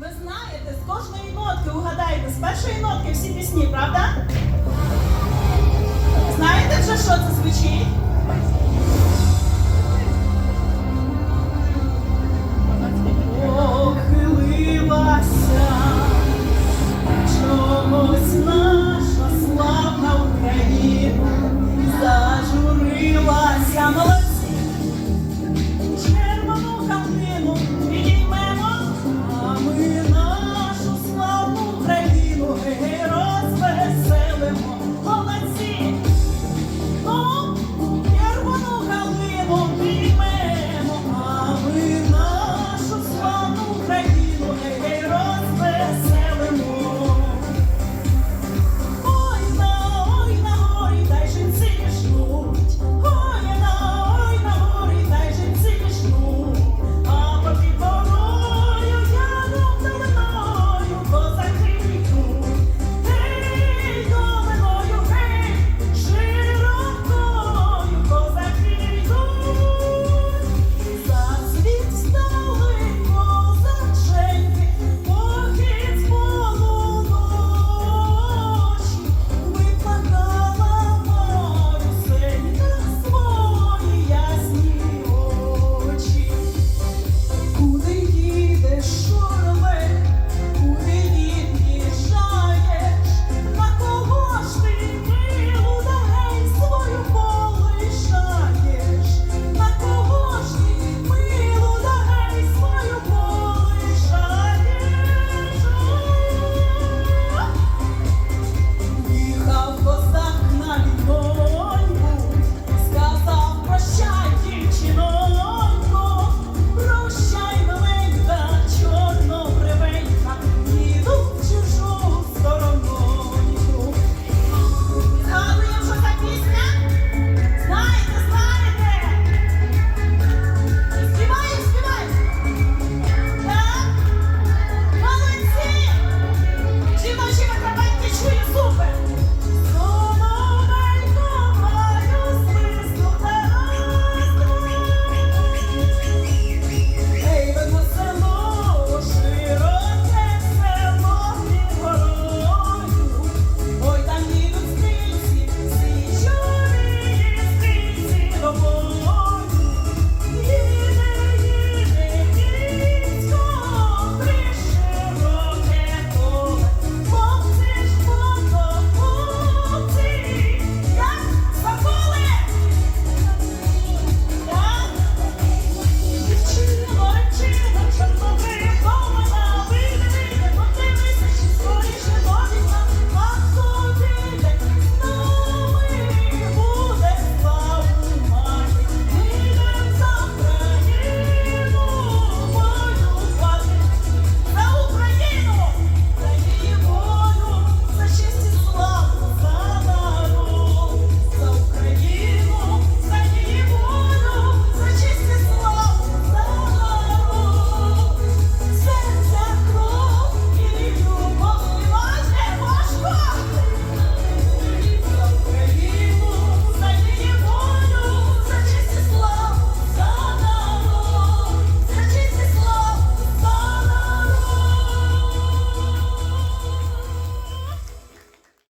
Ви знаєте, з кожної нотки угадайте, з першої нотки всі пісні, правда? Знаєте вже, що це звучить? Похилилася чомусь наша славна Україна, зажурилася молодь.